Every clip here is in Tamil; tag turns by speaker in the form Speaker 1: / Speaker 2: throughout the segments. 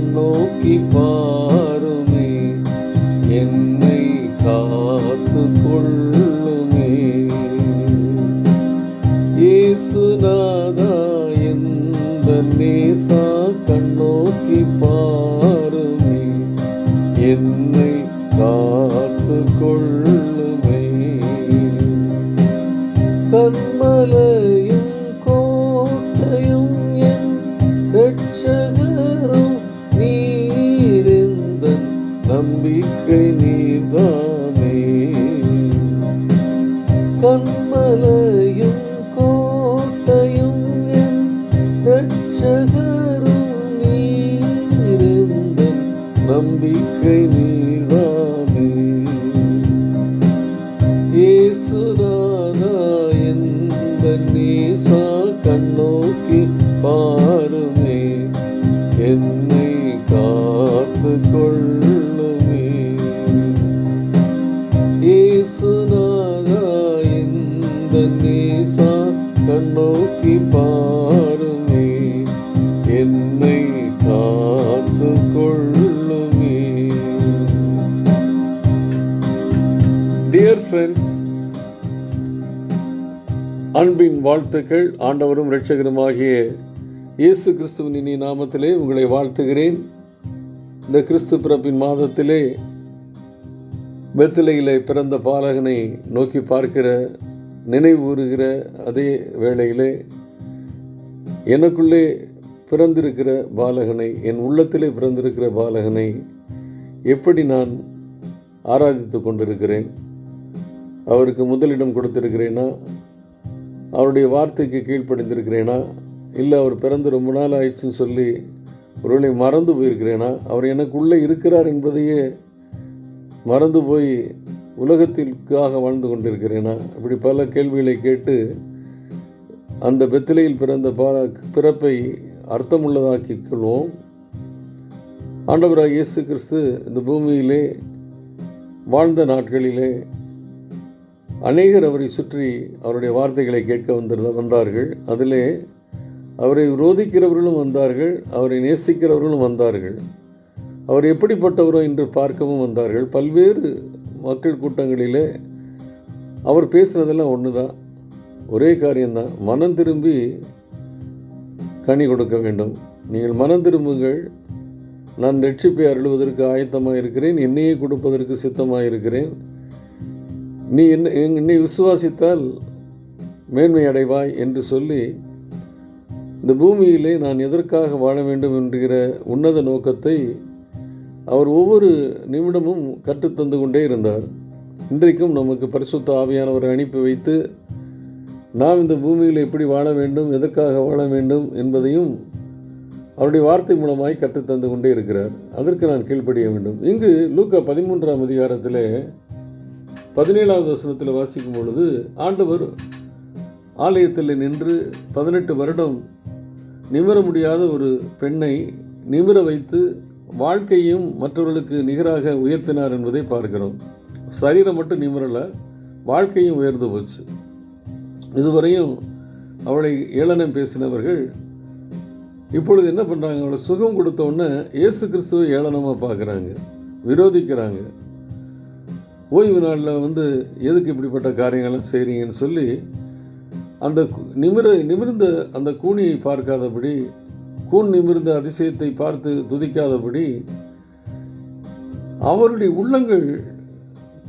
Speaker 1: கண்ணோக்கி பாருமே என்னை காத்து கொள்ளுமே ஏசுநாதா எந்த நேசா கண்ணோக்கி பாருமே என்னை காத்து கொள்ளுமே கண்மலை நம்பிக்கை நீதானே கண்மலையும் கோட்டையும் என் ரட்சகரும் நீருந்த நம்பிக்கை நீதானே ஏசுதானா எந்த நீசா கண்ணோக்கி பாருமே என்னை காத்து கொள் என்னை காத்து கொள்ளுமே டியர் ஃப்ரெண்ட்ஸ் அன்பின் வாழ்த்துக்கள் ஆண்டவரும் ஆகிய இயேசு கிறிஸ்துவின் இனி நாமத்திலே உங்களை வாழ்த்துகிறேன் இந்த கிறிஸ்து பிறப்பின் மாதத்திலே வெத்திலையிலே பிறந்த பாலகனை நோக்கி பார்க்கிற நினைவூறுகிற அதே வேளையிலே எனக்குள்ளே பிறந்திருக்கிற பாலகனை என் உள்ளத்திலே பிறந்திருக்கிற பாலகனை எப்படி நான் ஆராதித்து கொண்டிருக்கிறேன் அவருக்கு முதலிடம் கொடுத்திருக்கிறேனா அவருடைய வார்த்தைக்கு கீழ்ப்படைந்திருக்கிறேனா இல்லை அவர் பிறந்து ரொம்ப நாள் ஆயிடுச்சுன்னு சொல்லி ஒருவேளை மறந்து போயிருக்கிறேனா அவர் எனக்குள்ளே இருக்கிறார் என்பதையே மறந்து போய் உலகத்திற்காக வாழ்ந்து கொண்டிருக்கிறேனா இப்படி பல கேள்விகளை கேட்டு அந்த பெத்திலையில் பிறந்த பா பிறப்பை அர்த்தமுள்ளதாக்கிக் கொள்வோம் ஆண்டவராக இயேசு கிறிஸ்து இந்த பூமியிலே வாழ்ந்த நாட்களிலே அநேகர் அவரை சுற்றி அவருடைய வார்த்தைகளை கேட்க வந்திருந்த வந்தார்கள் அதிலே அவரை விரோதிக்கிறவர்களும் வந்தார்கள் அவரை நேசிக்கிறவர்களும் வந்தார்கள் அவர் எப்படிப்பட்டவரோ என்று பார்க்கவும் வந்தார்கள் பல்வேறு மக்கள் கூட்டங்களிலே அவர் பேசுனதெல்லாம் ஒன்று தான் ஒரே காரியம்தான் மனம் திரும்பி கனி கொடுக்க வேண்டும் நீங்கள் மனம் திரும்புங்கள் நான் ரட்சிப்பை அருள்வதற்கு ஆயத்தமாக இருக்கிறேன் என்னையே கொடுப்பதற்கு சித்தமாக இருக்கிறேன் நீ என்ன என்னை விசுவாசித்தால் மேன்மை அடைவாய் என்று சொல்லி இந்த பூமியிலே நான் எதற்காக வாழ வேண்டும் என்கிற உன்னத நோக்கத்தை அவர் ஒவ்வொரு நிமிடமும் கற்றுத்தந்து கொண்டே இருந்தார் இன்றைக்கும் நமக்கு பரிசுத்த ஆவியானவரை அனுப்பி வைத்து நாம் இந்த பூமியில் எப்படி வாழ வேண்டும் எதற்காக வாழ வேண்டும் என்பதையும் அவருடைய வார்த்தை மூலமாய் கற்றுத்தந்து கொண்டே இருக்கிறார் அதற்கு நான் கீழ்ப்படிய வேண்டும் இங்கு லூக்கா பதிமூன்றாம் அதிகாரத்தில் பதினேழாவது வசனத்தில் வாசிக்கும் பொழுது ஆண்டவர் ஆலயத்தில் நின்று பதினெட்டு வருடம் நிமிர முடியாத ஒரு பெண்ணை நிமிர வைத்து வாழ்க்கையும் மற்றவர்களுக்கு நிகராக உயர்த்தினார் என்பதை பார்க்கிறோம் சரீரம் மட்டும் நிமிரலை வாழ்க்கையும் உயர்ந்து போச்சு இதுவரையும் அவளை ஏளனம் பேசினவர்கள் இப்பொழுது என்ன பண்ணுறாங்க அவளை சுகம் கொடுத்தோடனே இயேசு கிறிஸ்துவை ஏளனமாக பார்க்குறாங்க விரோதிக்கிறாங்க ஓய்வு நாளில் வந்து எதுக்கு இப்படிப்பட்ட காரியங்கள்லாம் செய்கிறீங்கன்னு சொல்லி அந்த நிமிர நிமிர்ந்த அந்த கூணியை பார்க்காதபடி கூண் நிமிர்ந்த அதிசயத்தை பார்த்து துதிக்காதபடி அவருடைய உள்ளங்கள்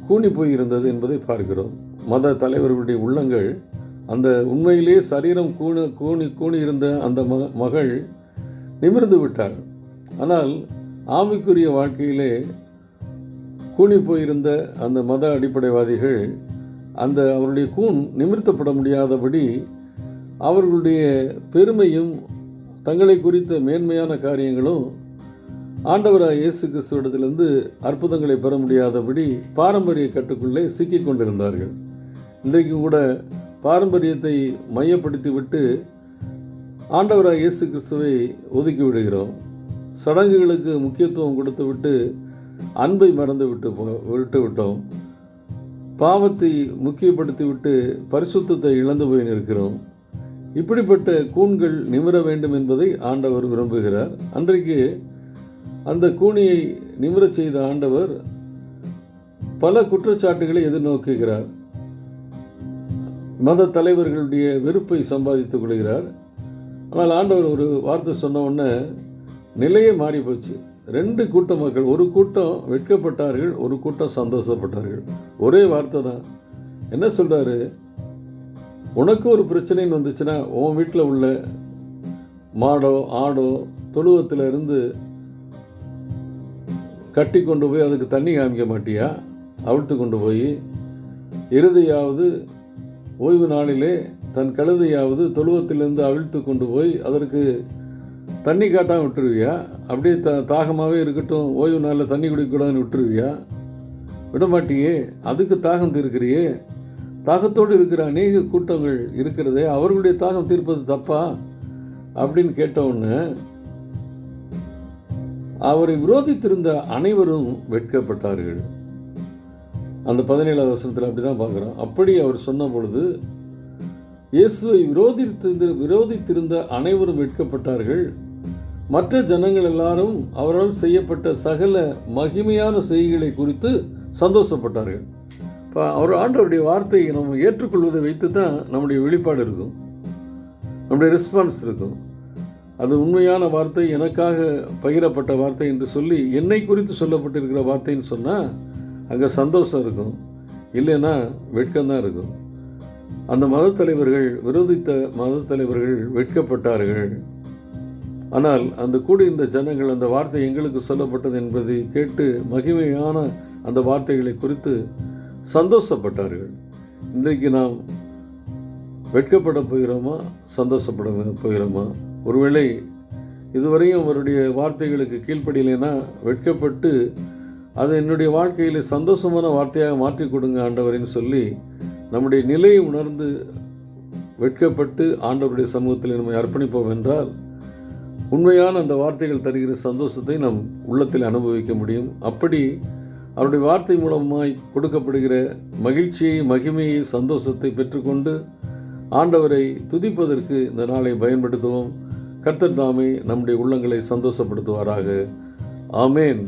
Speaker 1: கூணி போயிருந்தது என்பதை பார்க்கிறோம் மத தலைவர்களுடைய உள்ளங்கள் அந்த உண்மையிலே சரீரம் கூணு கூணி கூணி இருந்த அந்த மகள் நிமிர்ந்து விட்டாள் ஆனால் ஆவிக்குரிய வாழ்க்கையிலே கூணி போயிருந்த அந்த மத அடிப்படைவாதிகள் அந்த அவருடைய கூண் நிமிர்த்தப்பட முடியாதபடி அவர்களுடைய பெருமையும் தங்களை குறித்த மேன்மையான காரியங்களும் ஆண்டவராக இயேசு கிறிஸ்துவிடத்திலிருந்து அற்புதங்களை பெற முடியாதபடி பாரம்பரிய கட்டுக்குள்ளே சிக்கிக் கொண்டிருந்தார்கள் இன்றைக்கும் கூட பாரம்பரியத்தை மையப்படுத்தி விட்டு ஆண்டவராக இயேசு கிறிஸ்துவை ஒதுக்கி விடுகிறோம் சடங்குகளுக்கு முக்கியத்துவம் கொடுத்துவிட்டு அன்பை மறந்து விட்டு விட்டு விட்டோம் பாவத்தை முக்கியப்படுத்தி விட்டு பரிசுத்தத்தை இழந்து போய் நிற்கிறோம் இப்படிப்பட்ட கூண்கள் நிமிர வேண்டும் என்பதை ஆண்டவர் விரும்புகிறார் அன்றைக்கு அந்த கூணியை நிமிரச் செய்த ஆண்டவர் பல குற்றச்சாட்டுகளை எதிர்நோக்குகிறார் மத தலைவர்களுடைய வெறுப்பை சம்பாதித்துக் கொள்கிறார் ஆனால் ஆண்டவர் ஒரு வார்த்தை சொன்ன உடனே நிலையே மாறி போச்சு ரெண்டு கூட்ட மக்கள் ஒரு கூட்டம் வெட்கப்பட்டார்கள் ஒரு கூட்டம் சந்தோஷப்பட்டார்கள் ஒரே வார்த்தை தான் என்ன சொல்கிறாரு உனக்கு ஒரு பிரச்சனைன்னு வந்துச்சுன்னா உன் வீட்டில் உள்ள மாடோ ஆடோ தொழுவத்தில் இருந்து கட்டி கொண்டு போய் அதுக்கு தண்ணி காமிக்க மாட்டியா அவிழ்த்து கொண்டு போய் இறுதியாவது ஓய்வு நாளிலே தன் கழுதையாவது தொழுவத்திலிருந்து அவிழ்த்து கொண்டு போய் அதற்கு தண்ணி காட்டாமல் விட்டுருவியா அப்படியே த தாகமாகவே இருக்கட்டும் ஓய்வு நாளில் தண்ணி குடிக்கக்கூடாதுன்னு விட்டுருவியா விடமாட்டியே அதுக்கு தாகம் தீர்க்கிறியே தாகத்தோடு இருக்கிற அநேக கூட்டங்கள் இருக்கிறதே அவர்களுடைய தாகம் தீர்ப்பது தப்பா அப்படின்னு கேட்டவுடனே அவரை விரோதித்திருந்த அனைவரும் வெட்கப்பட்டார்கள் அந்த பதினேழாவது வருஷத்தில் அப்படி தான் பார்க்குறோம் அப்படி அவர் சொன்ன பொழுது இயேசுவை விரோதித்திருந்த விரோதித்திருந்த அனைவரும் வெட்கப்பட்டார்கள் மற்ற ஜனங்கள் எல்லாரும் அவரால் செய்யப்பட்ட சகல மகிமையான செய்திகளை குறித்து சந்தோஷப்பட்டார்கள் இப்போ அவர் ஆண்டவருடைய வார்த்தையை நம்ம ஏற்றுக்கொள்வதை வைத்து தான் நம்முடைய வெளிப்பாடு இருக்கும் நம்முடைய ரெஸ்பான்ஸ் இருக்கும் அது உண்மையான வார்த்தை எனக்காக பகிரப்பட்ட வார்த்தை என்று சொல்லி என்னை குறித்து சொல்லப்பட்டிருக்கிற வார்த்தைன்னு சொன்னால் அங்கே சந்தோஷம் இருக்கும் இல்லைன்னா வெட்கம்தான் இருக்கும் அந்த மத தலைவர்கள் விரோதித்த மத தலைவர்கள் வெட்கப்பட்டார்கள் ஆனால் அந்த கூடி இந்த ஜனங்கள் அந்த வார்த்தை எங்களுக்கு சொல்லப்பட்டது என்பதை கேட்டு மகிமையான அந்த வார்த்தைகளை குறித்து சந்தோஷப்பட்டார்கள் இன்றைக்கு நாம் வெட்கப்பட போகிறோமா சந்தோஷப்பட போகிறோமா ஒருவேளை இதுவரையும் அவருடைய வார்த்தைகளுக்கு கீழ்ப்படியிலேன்னா வெட்கப்பட்டு அது என்னுடைய வாழ்க்கையில் சந்தோஷமான வார்த்தையாக மாற்றி கொடுங்க ஆண்டவரின்னு சொல்லி நம்முடைய நிலையை உணர்ந்து வெட்கப்பட்டு ஆண்டவருடைய சமூகத்தில் நம்மை அர்ப்பணிப்போம் என்றால் உண்மையான அந்த வார்த்தைகள் தருகிற சந்தோஷத்தை நம் உள்ளத்தில் அனுபவிக்க முடியும் அப்படி அவருடைய வார்த்தை மூலமாய் கொடுக்கப்படுகிற மகிழ்ச்சியை மகிமையை சந்தோஷத்தை பெற்றுக்கொண்டு ஆண்டவரை துதிப்பதற்கு இந்த நாளை பயன்படுத்துவோம் கர்த்தர் தாமே நம்முடைய உள்ளங்களை சந்தோஷப்படுத்துவாராக ஆமேன்